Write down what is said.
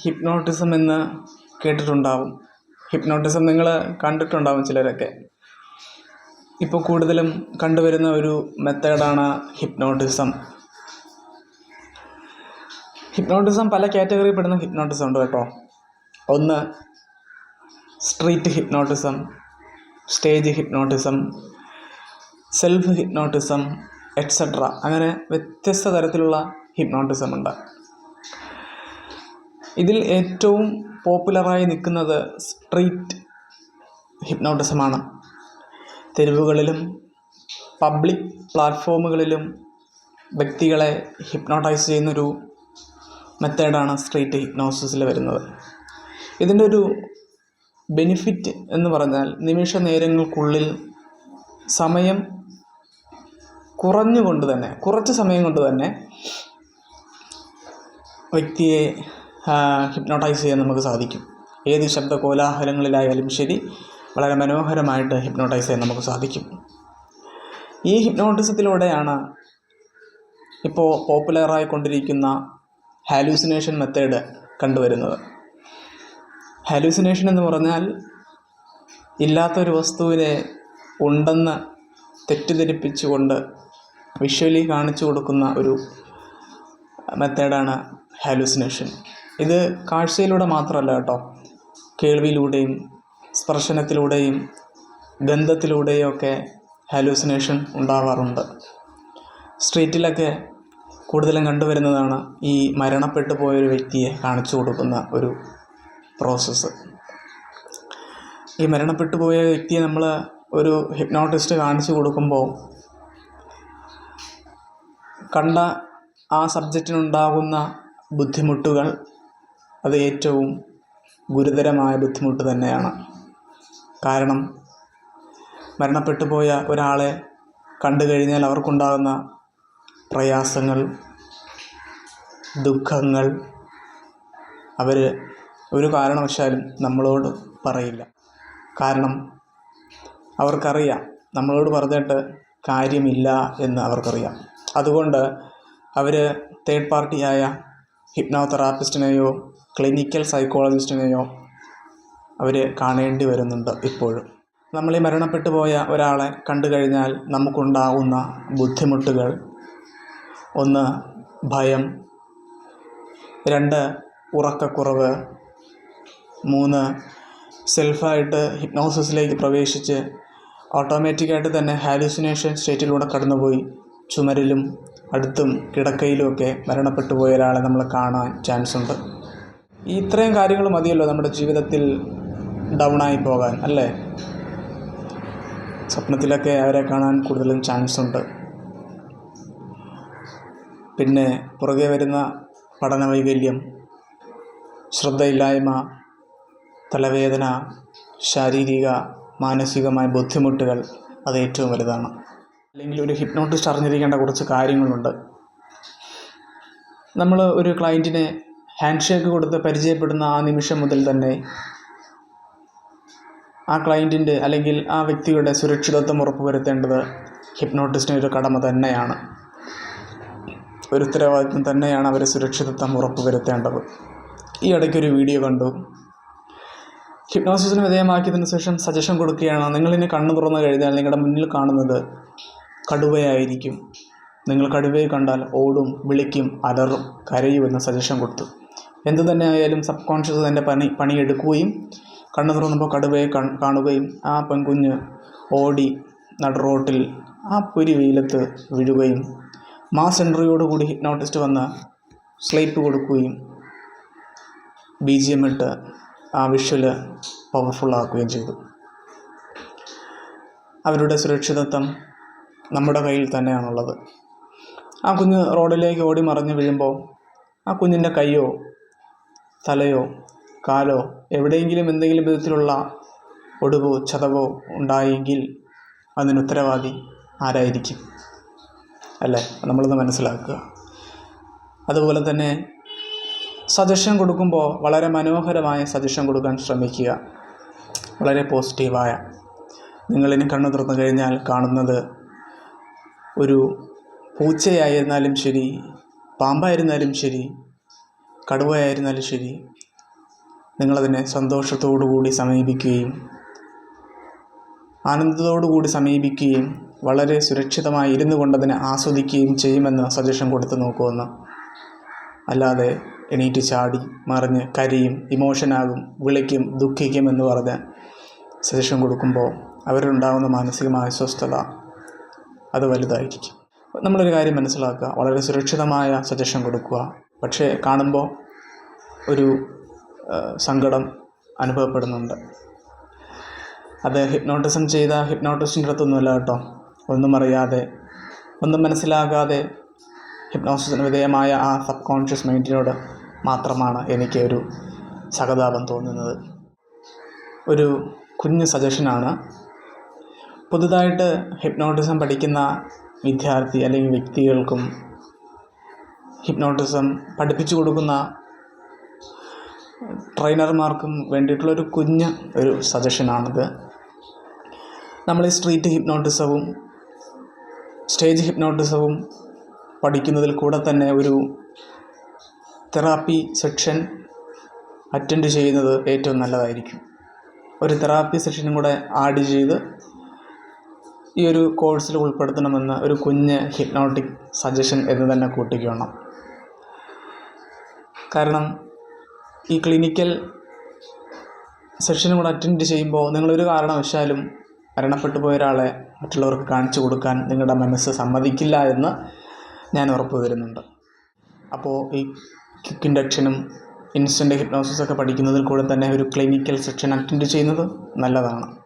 Hypnotism എന്ന് കേട്ടിട്ടുണ്ടാവും. Hypnotism നിങ്ങൾ കണ്ടിട്ടുണ്ടാവും ചിലരൊക്കെ. ഇപ്പോൾ കൂടുതലും കണ്ടുവരുന്ന ഒരു മെത്തേഡാണ് ഹിപ്നോട്ടിസം. ഹിപ്നോട്ടിസം പല കാറ്റഗറിയിൽ പെടുന്ന ഹിപ്നോട്ടിസം ഉണ്ട് കേട്ടോ. ഒന്ന് street hypnotism stage hypnotism self hypnotism etcetera അങ്ങനെ വ്യത്യസ്ത തരത്തിലുള്ള ഹിപ്നോട്ടിസം ഉണ്ട്. ഇതിൽ ഏറ്റവും പോപ്പുലറായി നിൽക്കുന്നത് സ്ട്രീറ്റ് ഹിപ്നോട്ടിസമാണ്. തെരുവുകളിലും പബ്ലിക് പ്ലാറ്റ്ഫോമുകളിലും വ്യക്തികളെ ഹിപ്നോട്ടൈസ് ചെയ്യുന്നൊരു മെത്തേഡാണ് സ്ട്രീറ്റ് ഹിപ്നോസിസിൽ വരുന്നത്. ഇതിന്റെ ഒരു ബെനിഫിറ്റ് എന്ന് പറഞ്ഞാൽ നിമിഷ നേരങ്ങൾക്കുള്ളിൽ സമയം കുറഞ്ഞുകൊണ്ട് തന്നെ കുറച്ച് സമയം കൊണ്ട് തന്നെ വ്യക്തിയെ ഹിപ്നോട്ടൈസ് ചെയ്യാൻ നമുക്ക് സാധിക്കും. ഏത് ശബ്ദ കോലാഹലങ്ങളിലായാലും ശരി വളരെ മനോഹരമായിട്ട് ഹിപ്നോട്ടൈസ് ചെയ്യാൻ നമുക്ക് സാധിക്കും. ഈ ഹിപ്നോട്ടിസത്തിലൂടെയാണ് ഇപ്പോൾ പോപ്പുലറായിക്കൊണ്ടിരിക്കുന്ന ഹാലൂസിനേഷൻ മെത്തേഡ് കണ്ടുവരുന്നത്. ഹാലൂസിനേഷൻ എന്ന് പറഞ്ഞാൽ ഇല്ലാത്തൊരു വസ്തുവിനെ ഉണ്ടെന്ന് തെറ്റിദ്ധരിപ്പിച്ചുകൊണ്ട് വിഷ്വലി കാണിച്ചു കൊടുക്കുന്ന ഒരു മെത്തേഡാണ് ഹാലൂസിനേഷൻ ഇത് കാഴ്ചയിലൂടെ മാത്രമല്ല കേട്ടോ. കേൾവിയിലൂടെയും സ്പർശനത്തിലൂടെയും ഗന്ധത്തിലൂടെയും ഒക്കെ ഹാലൂസിനേഷൻ ഉണ്ടാവാറുണ്ട്. സ്ട്രീറ്റിലൊക്കെ കൂടുതലും കണ്ടുവരുന്നതാണ് ഈ മരണപ്പെട്ടു പോയൊരു വ്യക്തിയെ കാണിച്ചു കൊടുക്കുന്ന ഒരു പ്രോസസ്സ് ഈ മരണപ്പെട്ടു പോയ വ്യക്തിയെ നമ്മൾ ഒരു ഹിപ്നോട്ടിസ്റ്റ് കാണിച്ചു കൊടുക്കുമ്പോൾ കണ്ട ആ സബ്ജക്റ്റിനുണ്ടാകുന്ന ബുദ്ധിമുട്ടുകൾ അത് ഏറ്റവും ഗുരുതരമായ ബുദ്ധിമുട്ട് തന്നെയാണ്. കാരണം മരണപ്പെട്ടു പോയ ഒരാളെ കണ്ടു കഴിഞ്ഞാൽ അവർക്കുണ്ടാകുന്ന പ്രയാസങ്ങൾ ദുഃഖങ്ങൾ അവർ ഒരു കാരണവശാലും നമ്മളോട് പറയില്ല. കാരണം അവർക്കറിയാം നമ്മളോട് പറഞ്ഞിട്ട് കാര്യമില്ല എന്ന് അവർക്കറിയാം. അതുകൊണ്ട് അവർ തേർഡ് പാർട്ടിയായ ഹിപ്നോ തെറാപ്പിസ്റ്റിനെയോ ക്ലിനിക്കൽ സൈക്കോളജിസ്റ്റിനെയോ അവർ കാണേണ്ടി വരുന്നുണ്ട് ഇപ്പോഴും. നമ്മൾ ഈ മരണപ്പെട്ടു പോയ ഒരാളെ കണ്ടു കഴിഞ്ഞാൽ നമുക്കുണ്ടാകുന്ന ബുദ്ധിമുട്ടുകൾ. ഒന്ന് ഭയം. രണ്ട് ഉറക്കക്കുറവ്. മൂന്ന് സെൽഫായിട്ട് ഹിപ്നോസിസിലേക്ക് പ്രവേശിച്ച് ഓട്ടോമാറ്റിക്കായിട്ട് തന്നെ ഹാലുസിനേഷൻ സ്റ്റേറ്റിലൂടെ കടന്നുപോയി ചുമരിലും അടുത്തും കിടക്കയിലുമൊക്കെ മരണപ്പെട്ടു പോയ ഒരാളെ നമ്മൾ കാണാൻ ചാൻസ് ഉണ്ട് ഈ ഇത്രയും കാര്യങ്ങൾ മതിയല്ലോ നമ്മുടെ ജീവിതത്തിൽ ഡൗൺ ആയി പോകാൻ അല്ലേ? സ്വപ്നത്തിലൊക്കെ അവരെ കാണാൻ കൂടുതലും ചാൻസ് ഉണ്ട് പിന്നെ പുറകെ വരുന്ന പഠന വൈകല്യം ശ്രദ്ധയില്ലായ്മ തലവേദന ശാരീരിക മാനസികമായ ബുദ്ധിമുട്ടുകൾ അത് ഏറ്റവും വലുതാണ്. അല്ലെങ്കിൽ ഒരു ഹിപ്നോട്ടിസ്റ്റ് അറിഞ്ഞിരിക്കേണ്ട കുറച്ച് കാര്യങ്ങളുണ്ട്. നമ്മൾ ഒരു ക്ലയന്റിനെ ഹാൻഡ് ഷേക്ക് കൊടുത്ത് പരിചയപ്പെടുന്ന ആ നിമിഷം മുതൽ തന്നെ ആ ക്ലയന്റിന്റെ അല്ലെങ്കിൽ ആ വ്യക്തിയുടെ സുരക്ഷിതത്വം ഉറപ്പുവരുത്തേണ്ടത് ഹിപ്നോട്ടിസ്റ്റിന് ഒരു കടമ തന്നെയാണ്. ഒരു ഉത്തരവാദിത്വം തന്നെയാണ് അവരെ സുരക്ഷിതത്വം ഉറപ്പുവരുത്തേണ്ടത്. ഈ ഇടയ്ക്കൊരു വീഡിയോ കണ്ടു. ഹിപ്നോസിസിന് വിധേയമാക്കിയതിന് ശേഷം സജഷൻ കൊടുക്കുകയാണ്. നിങ്ങളിനി കണ്ണു തുറന്നു കഴിഞ്ഞാൽ നിങ്ങളുടെ മുന്നിൽ കാണുന്നത് കടുവയായിരിക്കും. നിങ്ങൾ കടുവയെ കണ്ടാൽ ഓടും വിളിക്കും അലറും കരയുമെന്ന് സജഷൻ കൊടുത്തു. എന്തു തന്നെ ആയാലും സബ് കോൺഷ്യസ് തന്റെ പണി പണിയെടുക്കുകയും കണ്ണു തുറന്നപ്പോൾ കടുവയെ കാണുകയും ആ പെൺകുഞ്ഞ് ഓടി നടുറോട്ടിൽ ആ പുരി വെയിലത്ത് വീഴുകയും മാസ് എൻട്രിയോടുകൂടി ഹിപ്നോട്ടിസ്റ്റ് വന്ന് സ്ലൈപ്പ് കൊടുക്കുകയും ബി ജി എം ഇട്ട് ആ വിഷ്വൽ പവർഫുള്ളാക്കുകയും ചെയ്തു. അവരുടെ സുരക്ഷിതത്വം നമ്മുടെ കയ്യിൽ തന്നെയാണുള്ളത്. ആ കുഞ്ഞ് റോഡിലേക്ക് ഓടി മറിഞ്ഞ് വീഴുമ്പോൾ ആ കുഞ്ഞിന്റെ കൈയോ തലയോ കാലോ എവിടെയെങ്കിലും എന്തെങ്കിലും വിധത്തിലുള്ള ഒടിവോ ചതവോ ഉണ്ടായെങ്കിൽ അതിന് ഉത്തരവാദി ആരായിരിക്കും? അല്ലേ? നമ്മളൊന്ന് മനസ്സിലാക്കുക. അതുപോലെ തന്നെ സജഷൻ കൊടുക്കുമ്പോൾ വളരെ മനോഹരമായ സജഷൻ കൊടുക്കാൻ ശ്രമിക്കുക. വളരെ പോസിറ്റീവായ. നിങ്ങളിനി കണ്ണു തുറന്നു കഴിഞ്ഞാൽ കാണുന്നത് ഒരു പൂച്ചയായിരുന്നാലും ശരി പാമ്പായിരുന്നാലും ശരി കടുവയായിരുന്നാലും ശരി നിങ്ങളതിനെ സന്തോഷത്തോടു കൂടി സമീപിക്കുകയും ആനന്ദത്തോടു കൂടി സമീപിക്കുകയും വളരെ സുരക്ഷിതമായി ഇരുന്നു കൊണ്ടതിനെ ആസ്വദിക്കുകയും ചെയ്യുമെന്ന് സജഷൻ കൊടുത്തു നോക്കുമെന്ന്. അല്ലാതെ എണീറ്റ് ചാടി മറിഞ്ഞ് കരയും ഇമോഷനാകും വിളിക്കും ദുഃഖിക്കും എന്ന് പറഞ്ഞ് സജഷൻ കൊടുക്കുമ്പോൾ അവരുണ്ടാകുന്ന മാനസികമായ അസ്വസ്ഥത അത് വലുതായിരിക്കും നമ്മളൊരു കാര്യം മനസ്സിലാക്കുക. വളരെ സുരക്ഷിതമായ സജഷൻ കൊടുക്കുക. പക്ഷേ കാണുമ്പോൾ ഒരു സങ്കടം അനുഭവപ്പെടുന്നുണ്ട്. അത് ഹിപ്നോട്ടിസം ചെയ്ത ഹിപ്നോട്ടിസ്റ്റിന്റെ അടുത്തൊന്നുമല്ല കേട്ടോ. ഒന്നും അറിയാതെ ഒന്നും മനസ്സിലാകാതെ ഹിപ്നോസിന് വിധേയമായ ആ സബ് കോൺഷ്യസ് മൈൻഡിനോട് മാത്രമാണ് എനിക്ക് ഒരു സഹതാപം തോന്നുന്നത്. ഒരു കുഞ്ഞ് സജഷനാണ് പുതുതായിട്ട് ഹിപ്നോട്ടിസം പഠിക്കുന്ന വിദ്യാർത്ഥി അല്ലെങ്കിൽ വ്യക്തികൾക്കും ഹിപ്നോട്ടിസം പഠിപ്പിച്ചു കൊടുക്കുന്ന ട്രെയിനർമാർക്കും വേണ്ടിയിട്ടുള്ളൊരു കുഞ്ഞ് ഒരു സജഷനാണിത് നമ്മൾ ഈ സ്ട്രീറ്റ് ഹിപ്നോട്ടിസവും സ്റ്റേജ് ഹിപ്നോട്ടിസവും പഠിക്കുന്നതിൽ കൂടെ തന്നെ ഒരു തെറാപ്പി സെക്ഷൻ അറ്റൻഡ് ചെയ്യുന്നത് ഏറ്റവും നല്ലതായിരിക്കും. ഒരു തെറാപ്പി സെക്ഷനും കൂടെ ആഡ് ചെയ്ത് ഈ ഒരു കോഴ്സിൽ ഉൾപ്പെടുത്തണമെന്ന് ഒരു കുഞ്ഞ് ഹിപ്നോട്ടിക് സജഷൻ എന്ന് തന്നെ കൂട്ടിക്കണം കാരണം ഈ ക്ലിനിക്കൽ സെഷനും കൂടെ അറ്റൻഡ് ചെയ്യുമ്പോൾ നിങ്ങളൊരു കാരണവശാലും മരണപ്പെട്ടു പോയ ഒരാളെ മറ്റുള്ളവർക്ക് കാണിച്ചു കൊടുക്കാൻ നിങ്ങളുടെ മനസ്സ് സമ്മതിക്കില്ല എന്ന് ഞാൻ ഉറപ്പ് തരുന്നുണ്ട്. അപ്പോൾ ഈ കിക്ക് ഇൻഡക്ഷനും ഇൻസ്റ്റന്റ് ഹിപ്നോസിസ് ഒക്കെ പഠിക്കുന്നതിൽ കൂടെ തന്നെ ഒരു ക്ലിനിക്കൽ സെക്ഷൻ അറ്റൻഡ് ചെയ്യുന്നത് നല്ലതാണ്.